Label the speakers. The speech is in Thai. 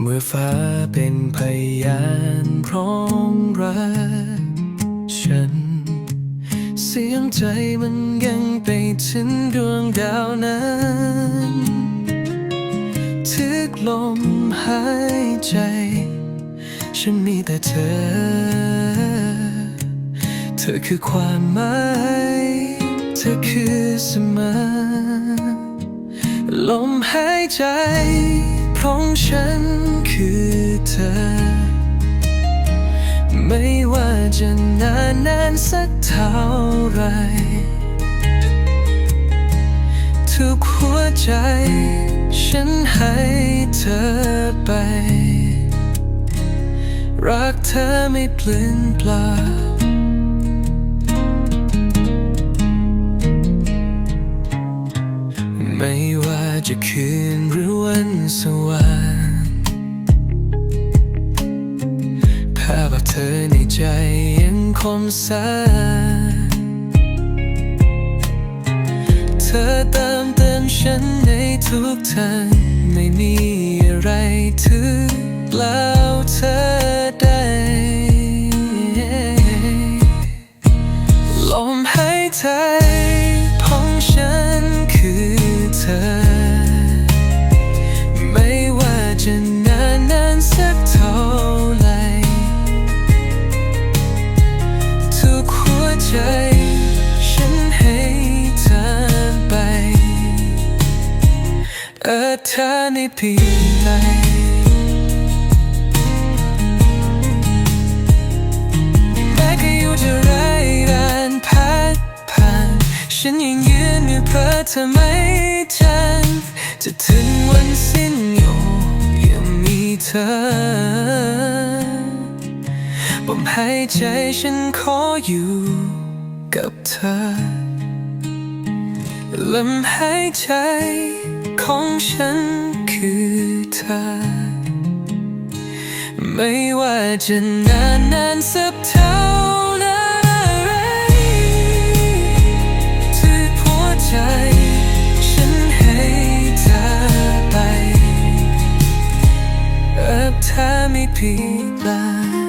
Speaker 1: เมื่อฟ้าเป็นพยานพร้องรักฉัน เสียงใจมันยังไปถึงดวงดาวนั้นทึกลมหายใจ ฉันมีแต่เธอ เธอคือความหมาย ธอคือเสมอ ลมหายใจของฉันคือเธอ ไม่ว่าจะนานนานสักเท่าไหรทุกหัวใจ ฉันให้เธอไป รักเธอไม่เปลี่ยนเปล่า จะคืนหรือวันสว่างภาพเธอในใจยังคงสาเธอเติมเต็มฉันในทุกทางไม่มีอะไรถึงเปล่า จะนานนานสักเท่าไรทุกหัวใจ ฉันให้เธอไปเออเธอในปีไหนแม้แค่อยู่จะไรดันพัดผ่าน ฉันยังยืนอยู่เพื่อเธอไม่จางจะถึงวันสิ้น เธอผมหายใจฉันขออยู่กับเธอลมหายใจของฉันคือเธอ ไม่ว่าจะนานนานสักเท่า ไปเอ